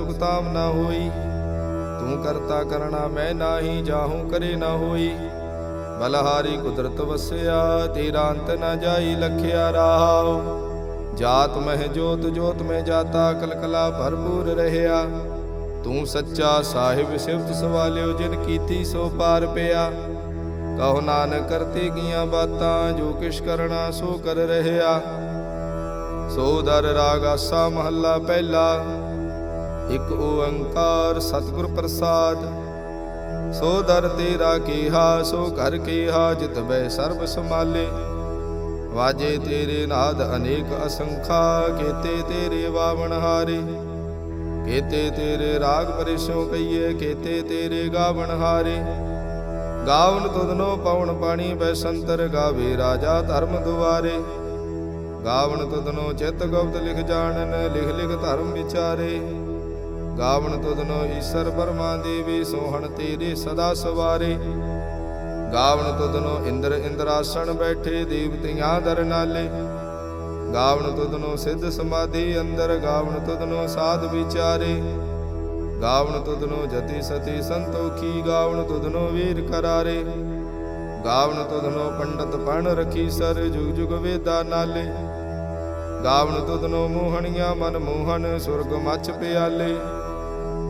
ਸੁਖਤਾਮ ਨਾ ਹੋਈ। ਤੂੰ ਕਰਤਾ ਕਰਣਾ ਮੈਂ ਨਾਹੀ, ਜਾਹੂ ਕਰੇ ਨਾ ਹੋਈ। ਬਲਹਾਰੀ ਕੁਦਰਤ ਵਸਿਆ, ਤੇਰਾ ਅੰਤ ਨਾ ਜਾਈ, ਲਖਿਆ ਰਾਹੋ। ਜਾਤ ਮਹਿ ਜੋਤ ਜੋਤ ਮੈਂ ਜਾਤਾ, ਕਲਕਲਾ ਭਰਪੂਰ ਰਹਿਆ। ਤੂੰ ਸੱਚਾ ਸਾਹਿਬ, ਸਿਫਤ ਸਵਾਲਿਓ, ਜਿਨ ਕੀਤੀ ਸੋ ਪਾਰ ਪਿਆ। ਕਹੋ ਨਾਨਕ ਕਰਤੇ ਗੀਆਂ ਬਾਤਾਂ, ਜੋ ਕਿਛ ਕਰਨਾ ਸੋ ਕਰ ਰਹਿਆ। ਸੋ ਦਰ ਰਾਗ ਆਸਾ ਮਹੱਲਾ ਪਹਿਲਾ। ਇਕ ਓੰਕਾਰ ਸਤਿਗੁਰ ਪ੍ਰਸਾਦ, ਸੋ ਦਰ ਤੇਰਾ ਕੀਹਾ, ਸੋ ਘਰ ਕੀਹਾ, ਜਿਤ ਬੈ ਸਰਬ ਸਮਾਲੇ ਵਾਜੇ ਤੇਰੇ ਨਾਦ ਅਨੇਕ ਅਸੰਖਾ, ਕੀਤੇ ਤੇਰੇ ਵਾਵਣ ਹਾਰੇ। ਕੀਤੇ ਤੇਰੇ ਰਾਗ ਪਰਿਸੋ ਕਈਏ ਕੀਤੇ ਤੇਰੇ ਗਾਵਣ ਹਾਰੇ। ਗਾਵਨ ਤੁਧਨੋ ਪਵਨ ਪਾਣੀ, ਬੈਸੰਤਰ ਗਾਵੇ ਰਾਜਾ ਧਰਮ ਦੁਆਰੇ। ਗਾਵਨ ਤੁਧਨੋ ਚਿਤ ਗੁਪਤ ਲਿਖ ਜਾਣਨ, ਲਿਖ ਲਿਖ ਧਰਮ ਵਿਚਾਰੇ। ਗਾਵਨ ਤੁਧਨੋ ਈਸ਼ਰ ਬਰਮਾ ਦੇਵੀ ਸੋਹਣ ਤੇਰੇ ਸਦਾ ਸਵਾਰੇ। ਗਾਵਨ ਤੁਧਨੋ ਇੰਦਰ ਇੰਦਰਾਸਣ ਬੈਠੇ ਦੇਵਤਿਆਂ ਦਰ ਨਾਲੇ। ਗਾਵਨ ਤੁਧਨੋ ਸਿੱਧ ਸਮਾਧੀ ਅੰਦਰ, ਗਾਵਨ ਤੁਧਨੋ ਸਾਧ ਵਿਚਾਰੇ। ਗਾਵਨ ਤੁਧਨੋ ਜਤੀ ਸਤੀ ਸੰਤੋਖੀ, ਗਾਵਨ ਤੁਧਨੋ ਵੀਰ ਕਰਾਰੇ। ਗਾਵਨ ਤੁਧਨੋ ਪੰਡਤ ਪਣ ਰਖੀ ਸਰ, ਜੁਗ ਜੁਗ ਵੇਦਾ ਨਾਲੇ। ਗਾਵਨ ਤੁਧਨੋ ਮੋਹਣੀਆਂ ਮਨ ਮੋਹਨ ਸੁਰਗ ਮੱਚ ਪਿਆਲੇ।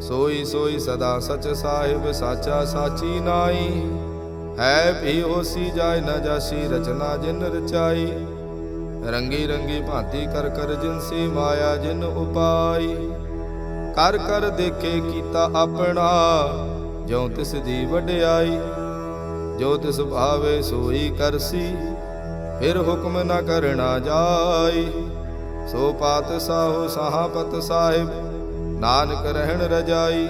ਸੋਈ ਸੋਈ ਸਦਾ ਸਚ ਸਾਹਿਬ, ਸਾਚਾ ਸਾਚੀ ਨਾਈ। ਹੈ ਵੀ ਹੋਸੀ ਜਾਇ ਨਾ ਜਾਸੀ, ਰਚਨਾ ਜਿਨ ਰਚਾਈ। ਰੰਗੀ ਰੰਗੀ ਭਾਂਤੀ ਕਰ ਕਰ ਜਿਨਸੀ ਮਾਇਆ, ਜਿਨ ਉਪਾਈ। ਕਰ ਕਰ ਦੇਖੇ ਕੀਤਾ ਆਪਣਾ ਜੋ ਤਿਸ ਦੀ ਵਡਿਆਈ। ਜੋ ਤਿਸ ਭਾਵੇ ਸੋਈ ਕਰਸੀ ਫਿਰ ਹੁਕਮ ਨਾ ਕਰਨਾ ਜਾਈ। ਸੋ ਪਾਤ ਸਾਹੋ ਸਹਾਪਤ ਸਾਹਿਬ ਨਾਨਕ ਰਹਿਣ ਰਜਾਈ,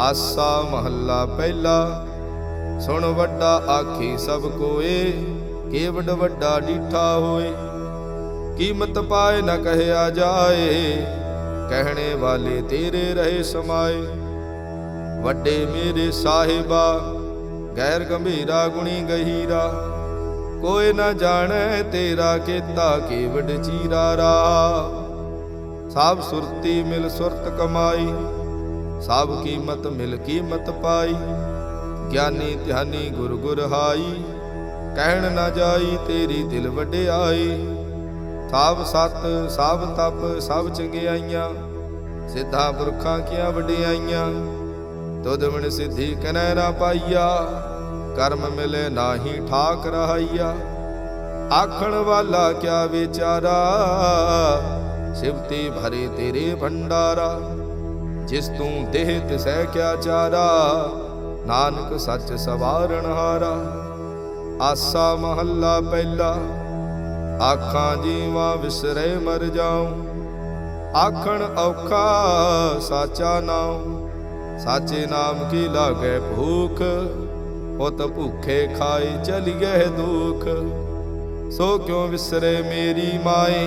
ਆਸਾ ਮਹੱਲਾ ਪਹਿਲਾ। ਸੁਣ ਵੱਡਾ ਆਖੀ ਸਭ ਕੋਏ ਕੇਵਡ ਵੱਡਾ ਡੀਠਾ ਹੋਏ। ਕੀਮਤ ਪਾਏ ਨਾ ਕਹਿਆ ਜਾਏ, ਕਹਿਣੇ ਵਾਲੇ ਤੇਰੇ ਰਹੇ ਸਮਾਏ। ਵੱਡੇ ਮੇਰੇ ਸਾਹਿਬਾ, ਗੈਰ ਗੰਭੀਰਾ ਗੁਣੀ ਗਹੀਰਾ। ਕੋਈ ਨਾ ਜਾਣੈ ਤੇਰਾ ਕੀਤਾ ਕੇਵਡ ਚੀਰਾ ਰਾ ਸਭ ਸੁਰਤੀ ਮਿਲ ਸੁਰਤ ਕਮਾਈ, ਸਭ ਕੀਮਤ ਮਿਲ ਕੀਮਤ ਪਾਈ। ਗਿਆਨੀ ਧਿਆਨੀ ਗੁਰ ਗੁਰ ਹਾਈ, ਕਹਿਣ ਨਾ ਜਾਈ ਤੇਰੀ ਦਿਲ ਵਡਿਆਈ। ਸਭ ਸਤ, ਸਭ ਤਪ, ਸਭ ਚੰਗਿਆਈਆਂ, ਸਿੱਧਾ ਪੁਰਖਾਂ ਕੀਆਂ ਵਡਿਆਈਆਂ। ਤੁਧ ਬਿਨ ਸਿੱਧੀ ਕਨੈ ਨਾ ਪਾਈਆ, ਕਰਮ ਮਿਲੇ ਨਾਹੀ ਠਾਕ ਰਹਾਈਆ। ਆਖਣ ਵਾਲਾ ਕਿਆ ਵਿਚਾਰਾ ਸਿਵਤੀ ਭਰੇ ਤੇਰੇ ਭੰਡਾਰਾ, ਜਿਸ ਤੂੰ ਦੇਹ ਤਿਸੈ ਕਿਆ ਚਾਰਾ, ਨਾਨਕ ਸੱਚ ਸਵਾਰਣ ਹਾਰਾ। ਆਸਾ ਮਹੱਲਾ ਪਹਿਲਾ, ਆਖਾਂ ਜੀਵਾ ਵਿਸਰੇ ਮਰ ਜਾਉ। ਆਖਣ ਔਖਾ ਸਾਚਾ ਨਾਮ ਸਾਚੇ ਨਾਮ ਕੀ ਲਾਗੇ ਭੂਖ? ਉਤ ਭੁਖੇ ਖਾਏ ਚਲੀਏ ਦੁਖ। ਸੋ ਕਿਉ ਵਿਸਰੇ ਮੇਰੀ ਮਾਏ?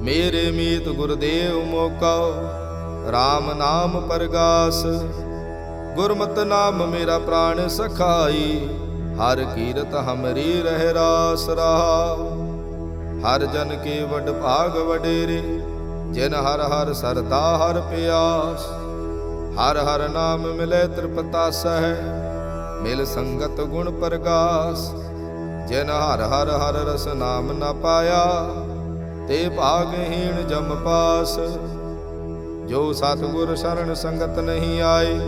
ਮੇਰੇ ਮੀਤ ਗੁਰਦੇਵ ਮੋਕਾ RAM ਨਾਮ ਪਰਗਾਸ। ਗੁਰਮਤ ਨਾਮ ਮੇਰਾ ਪ੍ਰਾਣ ਸਖਾਈ, ਹਰ ਕੀਰਤ ਹਮਰੀ ਰਹਿ ਰਾਸ ਰਹਾ। ਹਰ ਜਨ ਕੇ ਵਡ ਭਾਗ ਵਡੇਰੇ, ਜਿਨ ਹਰ ਹਰ ਸਰਦਾ ਹਰ ਪਿਆਸ। ਹਰ ਹਰ ਨਾਮ ਮਿਲੇ ਤ੍ਰਿਪਤਾ ਸਹਿ, ਮਿਲ ਸੰਗਤ ਗੁਣ ਪ੍ਰਗਾਸ। ਜਿਨ ਹਰ ਹਰ ਹਰ ਰਸ ਨਾਮ ਨਾ ਪਾਇਆ ਤੇ ਭਾਗਹੀਣ ਜਮ ਪਾਸ। ਜੋ ਸਤਿਗੁਰ ਸ਼ਰਨ ਸੰਗਤ ਨਹੀਂ ਆਏ,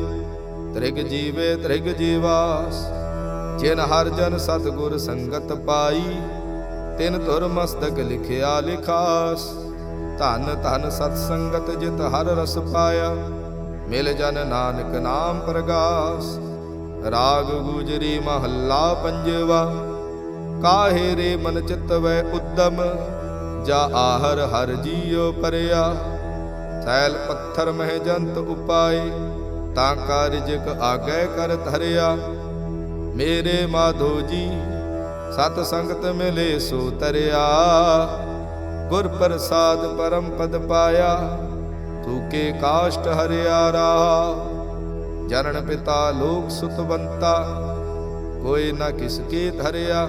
ਤ੍ਰਿਗ ਜੀਵੇ ਤ੍ਰਿਗ ਜੀਵਾਸ। ਜਿਨ ਹਰ ਜਨ ਸਤਿਗੁਰ ਸੰਗਤ ਪਾਈ, ਤਿਨ ਧੁਰ ਮਸਤਕ ਲਿਖਿਆ ਲਿਖਾਸ। ਧਨ ਧਨ ਸਤ ਸੰਗਤ ਜਿਤ ਹਰ ਰਸ ਪਾਇਆ, ਮਿਲ ਜਨ ਨਾਨਕ ਨਾਮ ਪ੍ਰਗਾਸ। ਰਾਗ ਗੁਜਰੀ ਮਹੱਲਾ ਪੰਜਵਾ, ਕਾਹੇ ਰੇ ਮਨ ਚਿਤ ਵੈ ਉਦਮ। ਜਾ ਆਹਰ ਹਰ ਜੀਉ ਪਰਿਆ। ਸੈਲ ਪੱਥਰ ਮਹਿ ਜੰਤ ਉਪਾਏ ਤਾਂ ਕਾ ਰਿਜਕ ਆਗੈ ਕਰ ਧਰਿਆ। ਮੇਰੇ ਮਾਧੋ ਜੀ, ਸਤ ਸੰਗਤ ਮਿਲੇ ਸੋ ਤਰਿਆ। ਗੁਰ ਪ੍ਰਸਾਦ ਪਰਮ ਪਦ ਪਾਇਆ ਤੂਕੇ ਕਾਸ਼ਟ ਹਰਿਆ ਰਾ ਜਨਨ ਪਿਤਾ ਲੋਕ ਸੁਤਵੰਤਾ ਕੋਈ ਨਾ ਕਿਸ ਕੇ ਧਰਿਆ।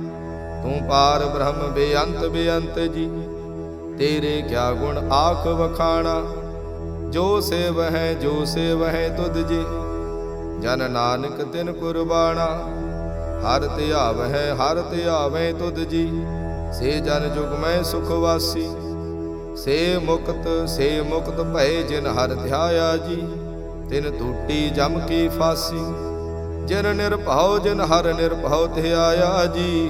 ਤੂੰ ਪਾਰ ਬ੍ਰਹਮ ਬੇਅੰਤ ਬੇਅੰਤ ਜੀ, ਤੇਰੇ ਕਿਆ ਗੁਣ ਆਖ ਵਖਾਣਾ? ਜੋ ਸੇਵ ਹੈ ਜੋ ਸੇਵ ਹੈ ਤੁਧ ਜੀ, ਜਨ ਨਾਨਕ ਤਿਨ ਕੁਰਬਾਣਾ। ਹਰ ਧਿਆਵ ਹੈ ਹਰ ਧਿਆਵੇਂ ਤੁਧ ਜੀ, ਸੇ ਜਨ ਜੁਗ ਮੈਂ ਸੁਖ ਵਾਸੀ। ਸੇ ਮੁਕਤ ਸੇ ਮੁਕਤ ਭਏ ਜਿਨ ਹਰ ਧਿਆਇਆ ਜੀ, ਤਿਨ ਟੂਟੀ ਜਮ ਕੀ ਫਾਸੀ। ਜਿਨ ਨਿਰਭਉ, ਜਿਨ ਹਰ ਨਿਰਭਉ ਧਿਆਇਆ ਜੀ।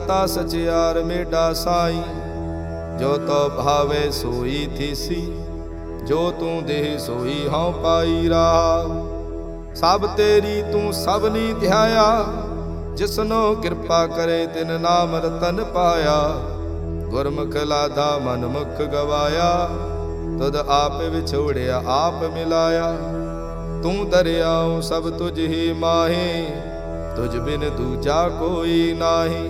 ਕਰਤਾ ਸਚਿਆਰ ਮੇਡਾ ਸਾਈ, ਜੋ ਤੋ ਭਾਵੇ ਸੋਈ ਥੀਸੀ, ਜੋ ਤੂੰ ਦੇਹ ਸੋਈ ਹਉ ਪਾਈ ਰਾ ਸਭ ਤੇਰੀ ਤੂੰ ਸਭ ਧਿਆਇਆ, ਜਿਸਨੋ ਕਿਰਪਾ ਕਰੇ ਤਿਨ ਨਾਮ ਰਤਨ ਪਾਇਆ। ਗੁਰਮੁਖ ਲਾਦਾ ਮਨ ਮੁਖ ਗਵਾਇਆ, ਤੁਧ ਆਪ ਵਿਛੋੜਿਆ ਆਪ ਮਿਲਾਇਆ। ਤੂੰ ਦਰਿਆਉ ਸਭ ਤੁਝ ਹੀ ਮਾਹੀ, ਤੁਝ ਬਿਨ ਦੂਜਾ ਕੋਈ ਨਾਹੀ।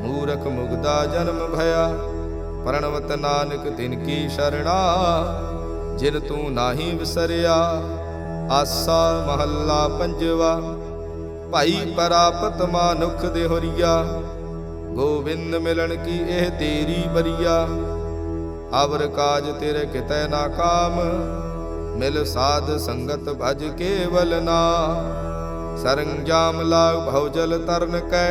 ਮੂਰਖ ਮੁਗਦਾ ਜਨਮ ਭਇਆ, ਪ੍ਰਣਵਤ ਨਾਨਕ ਤਿਨ ਕੀ ਸ਼ਰਣਾ। ਜਿਨ ਤੂੰ ਨਾਹੀ ਵਿਸਰਿਆ, ਆਸਾ ਮਹੱਲਾ ਪੰਜਵਾ। ਭਾਈ ਪਰਾਪਤ ਮਾਨੁਖ ਦੇ ਹੋਰੀਆ ਗੋਬਿੰਦ ਮਿਲਣ ਕੀ ਇਹ ਤੇਰੀ ਬਰੀਆ। ਅਵਰ ਕਾਜ ਤੇਰੇ ਕਿਤੈ ਨਾ ਕਾਮ, ਮਿਲ ਸਾਧ ਸੰਗਤ ਭਜ ਕੇਵਲ ਨਾ। ਸਰੰਜਾਮ ਲਾਗ ਭਉ ਜਲ ਤਰਨ ਕੈ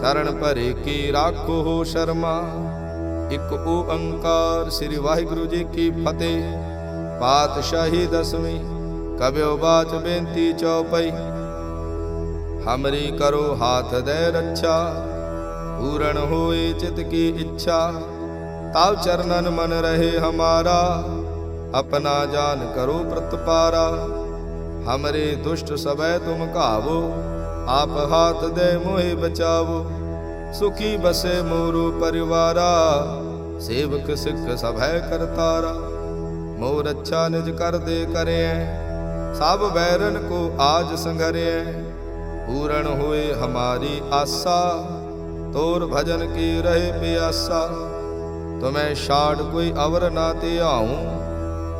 ਸ਼ਰਨ ਭਰੇ ਕੀ ਰਾਖੋ ਹੋ ਸ਼ਰਮਾ। ਇਕ ਓੰਕਾਰ ਸ੍ਰੀ ਵਾਹਿਗੁਰੂ ਜੀ ਕੀ ਫਤਿਹ। ਪਾਤਸ਼ਾਹੀ ਦਸਵੀਂ ਕਬਿਓ ਬਾਚ ਬੇਨਤੀ ਚੌਪਈ। ਹਮਰੀ ਕਰੋ ਹਾਥ ਦੇ ਰੱਛਾ, ਪੂਰਨ ਹੋਏ ਚਿਤ ਕੀ ਇੱਛਾ। ਤਾਵ ਚਰਨਨ ਮਨ ਰਹੇ ਹਮਾਰਾ, ਆਪਣਾ ਜਾਨ ਕਰੋ ਪ੍ਰਤਪਾਰਾ। ਹਮਰੇ ਦੁਸ਼ਟ ਸਭੈ ਤੁਮ ਘਾਵੋ ਆਪ ਹਾਥ ਦੇ ਮੋਹਿ ਬਚਾਵੋ, ਸੁਖੀ ਬਸੇ ਮੋਰੂ ਪਰਿਵਾਰਾ, ਸੇਵਕ ਸਿੱਖ ਸਭ ਹੈ ਕਰਤਾਰਾ। ਮੋ ਰੱਛਾ ਨਿਜ ਕਰਦੇ ਕਰਿਐ, ਸਭ ਵੈਰਨ ਕੋ ਆਜ ਸੰਘਰਿਐ ਪੂਰਨ ਹੋਏ ਹਮਾਰੀ ਆਸਾ, ਤੋਰ ਭਜਨ ਕੀ ਰਹੇ ਪਿਆਸਾ। ਤੁਮੈ ਛਾੜ ਕੋਈ ਅਵਰ ਨਾ ਤੇ ਆਉ,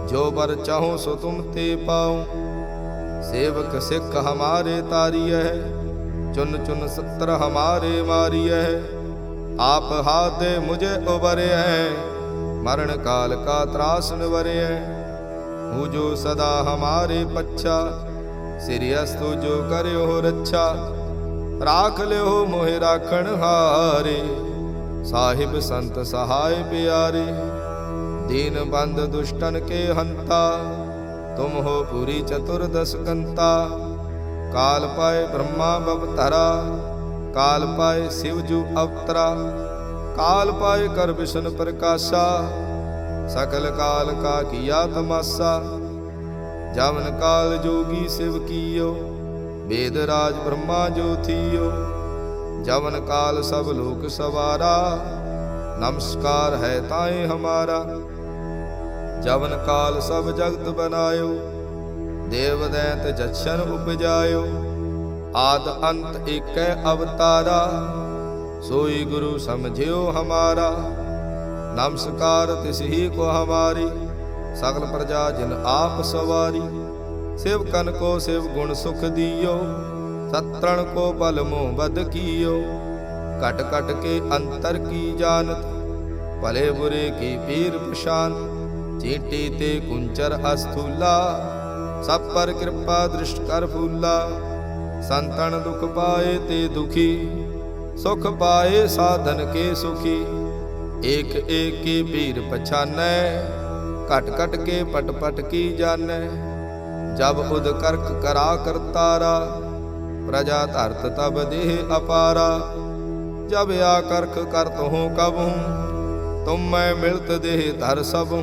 ਜੋ ਬਰ ਚਾਹੂ ਸੋ ਤੁਮ ਤੇ ਪਾਉ। ਸੇਵਕ ਸਿੱਖ ਹਮਾਰੇ ਤਾਰੀਐ ਚੁਨ ਚੁਨ ਸੱਤਰ ਹਮਾਰੇ ਮਾਰੀਐ, ਆਪ ਹਾਤੇ ਮੁਝੇ ਉਬਰਿਐ, ਮਰਨ ਕਾਲ ਕਾ ਤਰਾਸ ਨਿਵਰਿਐ ਹੂ ਜੋ ਸਦਾ ਹਮਾਰੇ ਪੱਛਾ, ਸਿਰਿ ਅਸਤੂ ਜੋ ਕਰਿਓ ਰੱਛਾ, ਰਾਖ ਲਿਓ ਮੋਹਿ ਰਾਖਣ ਹਾਰੇ। ਸਾਹਿਬ ਸੰਤ ਸਹਾਇ ਪਿਆਰੇ, ਦੀਨ ਬੰਦ ਦੁਸ਼ਟਨ ਕੇ ਹੰਤਾ, ਤੁਮ ਹੋ ਪੂਰੀ ਚਤੁਰਦਸ ਕੰਤਾ। ਕਾਲ ਪਾਏ ਬ੍ਰਹਮਾ ਬਵਤਾਰਾ ਕਾਲ ਪਾਏ ਸਿਵ ਜੂ ਅਵਤਰਾ, ਕਾਲ ਪਾਏ ਕਰ ਵਿਸ਼ਨ ਪ੍ਰਕਾਸ਼ਾ, ਸਕਲ ਕਾਲ ਕਾ ਕੀਆ ਤਮਾਸਾ, ਜਵਨ ਕਾਲ ਜੋਗੀ ਸਿਵ ਕੀਓ, ਵੇਦ ਰਾਜ ਬ੍ਰਹਮਾ ਜੋਥੀਓ ਜਵਨ ਕਾਲ ਸਭ ਲੋਕ ਸਵਾਰਾ, ਨਮਸਕਾਰ ਹੈ ਤਾਏ ਹਮਾਰਾ, ਜਵਨ ਕਾਲ ਸਭ ਜਗਤ ਬਨਾਇਓ ਦੇਵ ਦੈਤ ਜਛਨ ਉਪਜਾਇਓ ਆਦ ਅੰਤ ਏਕੈ ਅਵਤਾਰਾ, ਸੋਈ ਗੁਰੂ ਸਮਝਿਓ ਹਮਾਰਾ। ਨਮਸਕਾਰ ਤਿਸ ਹੀ ਕੋ ਹਮਾਰੀ, ਸਗਲ ਪ੍ਰਜਾ ਜਿਨ ਆਪ ਸਵਾਰੀ। ਸਿਵ ਕਨ ਕੋ ਸਿਵ ਗੁਣ ਸੁਖ ਦਿਓ, ਸਤਰਣ ਕੋ ਬਲ ਮੋ ਬਦ ਕੀਓ। ਕਟ ਕਟ ਕੇ ਅੰਤਰ ਕੀ ਜਾਣਤ, ਭਲੇ ਬੁਰੇ ਕੀ ਪੀਰ ਪਛਾਨ। ਚੀਟੀ ਤੇ ਕੁੰਚਰ ਅਸਥੂਲਾ ਸਭ ਪਰ ਕਿਰਪਾ ਦ੍ਰਿਸ਼ਟ ਕਰ ਫੂਲਾ। ਸੰਤਨ ਦੁਖ ਪਾਏ ਤੇ ਦੁਖੀ, ਸੁਖ ਪਾਏ ਸਾਧਨ ਕੇ ਸੁਖੀ। ਏਕ ਏਕੀ ਪੀਰ ਪਛਾਨੈ, ਘਟ ਘਟ ਕੇ ਪਟ ਪਟ ਕੀ ਜਾਣੈ। ਜਬ ਉਦ ਕਰਕ ਕਰਾ ਕਰਤਾਰਾ ਪ੍ਰਜਾ ਧਰਤ ਤਬ ਦੇਹ ਅਪਾਰਾ। ਜਬ ਆ ਕਰਖ ਕਰਤ ਹੂੰ ਕਬਹੂੰ ਤੁਮ ਮੈਂ ਮਿਲਤ ਦੇਹ ਧਰ ਸਭੂੰ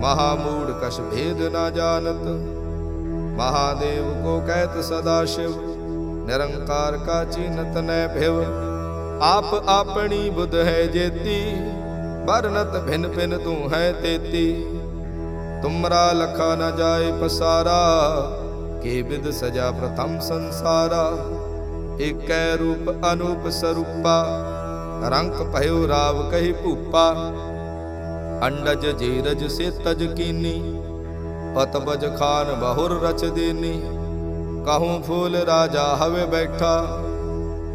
ਮਹਾ ਮੂੜ ਕਛ ਭੇਦ ਨਾ ਜਾਣਤ। ਮਹਾਦੇਵ ਕੋ ਕਹਿਤ ਸਦਾ ਸ਼ਿਵ, ਨਿਰੰਕਾਰ ਕਾ ਚਿੰਤ ਨੈ ਭਿਵ। ਆਪ ਆਪਣੀ ਬੁੱਧ ਹੈ ਜੇਤੀ ਬਰਨਤ ਭਿਨ ਭਿਨ ਤੂੰ ਹੈ ਤੇਤੀ। ਤੁਮਰਾ ਲਖਾ ਨ ਜਾਏ ਪਸਾਰਾ, ਕੇ ਬਿਦ ਸਜਾ ਪ੍ਰਥਮ ਸੰਸਾਰਾ। ਏਕੈ ਰੂਪ ਅਨੂਪ ਸਰੂਪਾ ਰੰਗ ਭਇਓ ਰਾਵ ਕਹਿ ਭੂਪਾ। ਅੰਡਜ ਜੀਰਜ ਸੇ ਤਜ ਕੀਨੀ ਪਤਬਜ ਖਾਨ ਬਹੁਰ ਰਚ ਦੇਨੀ। ਕਹੂੰ ਫੂਲ ਰਾਜਾ ਹਵੇ ਬੈਠਾ,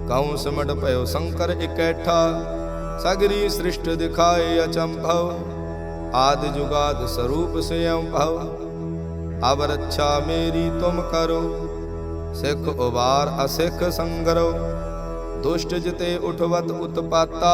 ਕਹੂੰ ਸਮਟ ਪਇਓ ਸ਼ੰਕਰ ਇਕੈਠਾ। ਸਗਰੀ ਸ੍ਰਿਸ਼ਟ ਦਿਖਾਏ ਅਚੰਭਵ, ਆਦ ਜੁਗਾਦ ਸਰੂਪ ਸਿਯੰ ਭਵ ਅਬ ਰੱਛਾ ਮੇਰੀ ਤੁਮ ਕਰੋ, ਸਿੱਖ ਉਬਾਰ ਅਸਿੱਖ ਸੰਗਰੋ। ਦੁਸ਼ਟ ਜਿਤੇ ਉਠਵਤ ਉਤਪਾਤਾ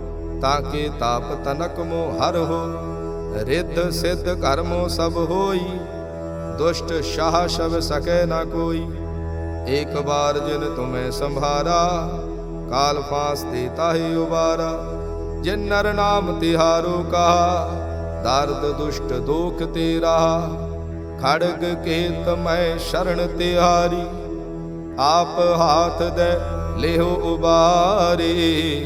ਤਾਂ ਕੇ ਤਾਪ ਤਨਕ ਮੋ ਹਰ ਹੋ? ਰਿੱਧ ਸਿੱਧ ਕਰਮੋ ਸਭ ਹੋਈ। ਦੁਸ਼ਟ ਸ਼ਾਹ ਸ਼ਬ ਸਕੈ ਨਾ ਕੋਈ। ਇੱਕ ਬਾਰ ਜਿਨ ਤੁਮੈ ਸੰਭਾਰਾ, ਕਾਲ ਫਾਸ ਦੇ ਤਾਹੇ ਉਬਾਰਾ। ਜਿਨ ਨਰ ਨਾਮ ਤਿਹਾਰੋ ਕਹਾ, ਦਰਦ ਦੁਸ਼ਟ ਦੋਖ ਤੇਰਾ। ਖੜਗ ਕੇਤ ਮੈਂ ਸ਼ਰਣ ਤਿਹਾਰੀ। ਆਪ ਹਾਥ ਦੇ ਲਿਹੋ ਉਬਾਰੇ।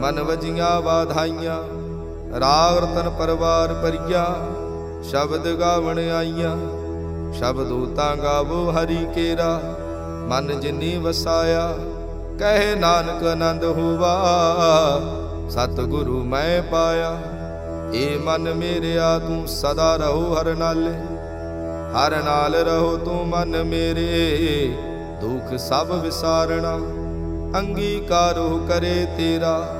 ਮਨ ਵਜੀਆਂ ਵਾਧਾਈਆਂ, ਰਾਗ ਰਤਨ ਪਰਵਾਰ ਪਰਿਆ ਸ਼ਬਦ ਗਾਵਣ ਆਈਆਂ, ਸ਼ਬਦੂ ਤਾਂ ਗਾਵੋ ਹਰੀ ਕੇਰਾ, ਮਨ ਜਿਨੀ ਵਸਾਇਆ, ਕਹੇ ਨਾਨਕ ਆਨੰਦ ਹੋਵਾ, ਸਤਿਗੁਰੂ ਮੈਂ ਪਾਇਆ, ਏ ਮਨ ਮੇਰਿਆ ਤੂੰ ਸਦਾ ਰਹੋ ਹਰ ਨਾਲੇ, ਹਰ ਨਾਲ ਰਹੋ ਤੂੰ ਮਨ ਮੇਰੇ, ਦੁੱਖ ਸਭ ਵਿਸਾਰਣਾ, ਅੰਗੀਕਾਰੋ ਕਰੇ ਤੇਰਾ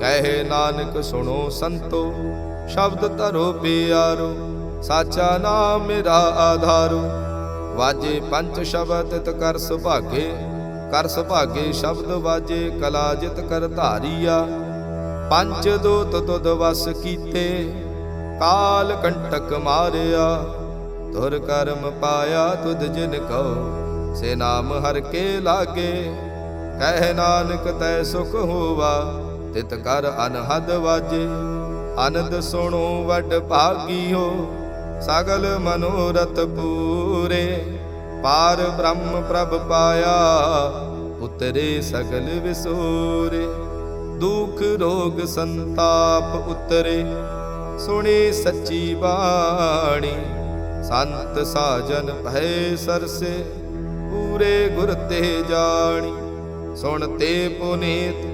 ਕਹੇ ਨਾਨਕ ਸੁਣੋ ਸੰਤੋ, ਸ਼ਬਦ ਧਰੋ ਪਿਆਰੋ, ਸਾਚਾ ਨਾਮ ਮੇਰਾ ਆਧਾਰੋ। ਵਾਜੇ ਪੰਜ ਸ਼ਬਦ ਤਿਤ ਕਰ ਸੁਭਾਗੇ ਕਰ ਸੁਭਾਗੇ ਸ਼ਬਦ ਵਾਜੇ ਕਲਾ ਜਿਤ ਕਰ ਧਾਰੀਆ। ਪੰਜ ਦੋਤ ਤੁਧ ਵਸ ਕੀਤੇ, ਕਾਲ ਕੰਟਕ ਮਾਰਿਆ। ਤੁਰ ਕਰਮ ਪਾਇਆ ਤੁਧ ਜਿਨ ਕਉ, ਸੇ ਨਾਮ ਹਰ ਕੇ ਲਾਗੇ। ਕਹਿ ਨਾਨਕ ਤੈ ਸੁਖ ਹੋਵਾ ਤਿਤ ਕਰ ਅਨਹਦ ਵਾਜੇ। ਆਨੰਦ ਸੁਣੋ ਵੱਡ ਭਾਗੀਓ, ਸਗਲ ਮਨੋਰਥ ਪੂਰੇ। ਪਾਰ ਬ੍ਰਹਮ ਪ੍ਰਭ ਪਾਇਆ, ਉਤਰੇ ਸਗਲ ਵਿਸੂਰੇ। ਦੁਖ ਰੋਗ ਸੰਤਾਪ ਉਤਰੇ, ਸੁਣੀ ਸੱਚੀ ਬਾਣੀ। ਸੰਤ ਸਾਜਨ ਭੈ ਸਰਸੇ, ਪੂਰੇ ਗੁਰ ਤੇ ਜਾਣੀ। ਸੁਣ ਤੇ ਪੁਨੀਤ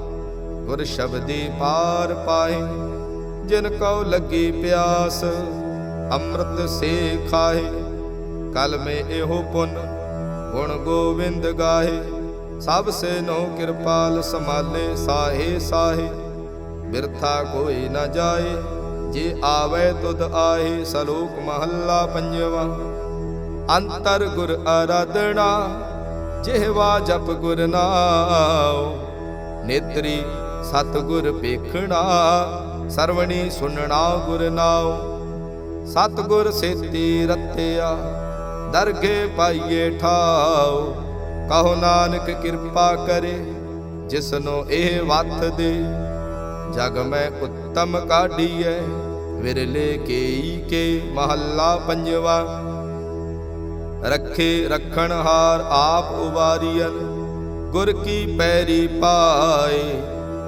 ਗੁਰ ਸ਼ਬਦੀ ਪਾਰ ਪਾਹੇ ਜਿਨ ਕਉ ਲੱਗੀ ਪਿਆਸ, ਅੰਮ੍ਰਿਤ ਸੇ ਖਾਹੇ ਕਲ ਮੇ ਇਹੋ ਪੁੰਨ, ਗੁਣ ਗੋਵਿੰਦ ਗਾਹੇ ਸਭ ਸੇ ਨੋ ਕਿਰਪਾਲ ਸਮਾਲੇ ਸਾਹੇ ਸਾਹੇ। ਬਿਰਥਾ ਕੋਈ ਨਾ ਜਾਏ, ਜੇ ਆਵੇ ਤੁਧ ਆਹੇ, ਸਲੋਕ ਮਹੱਲਾ ਪੰਜਵਾ। ਅੰਤਰ ਗੁਰ ਆਰਾਧਨਾ ਜਿਹਵਾ ਜਪ ਗੁਰ ਨਾਉ। ਨੇਤਰੀ ਸਤਗੁਰ ਵੇਖਣਾ, ਸਰਵਣੀ ਸੁਨਣਾ ਗੁਰ ਨਾਉ। ਸਤ ਸੇਤੀ ਰਤਿਆ, ਦਰਗੇ ਪਾਈਏ ਠਾਉ। ਕਹੋ ਨਾਨਕ ਕਿਰਪਾ ਕਰੇ, ਜਿਸਨੋ ਇਹ ਵਥ ਦੇ। ਜਗ ਮੈਂ ਉੱਤਮ ਕਾਢੀਐ, ਵਿਰਲੇ ਕੇਈ ਕੇ ਮਹੱਲਾ ਪੰਜਵਾ। ਰੱਖੇ ਰਖਣ ਹਾਰ ਆਪ ਉਵਾਰੀਅਨ ਗੁਰ ਕੀ ਪੈਰੀ ਪਾਏ।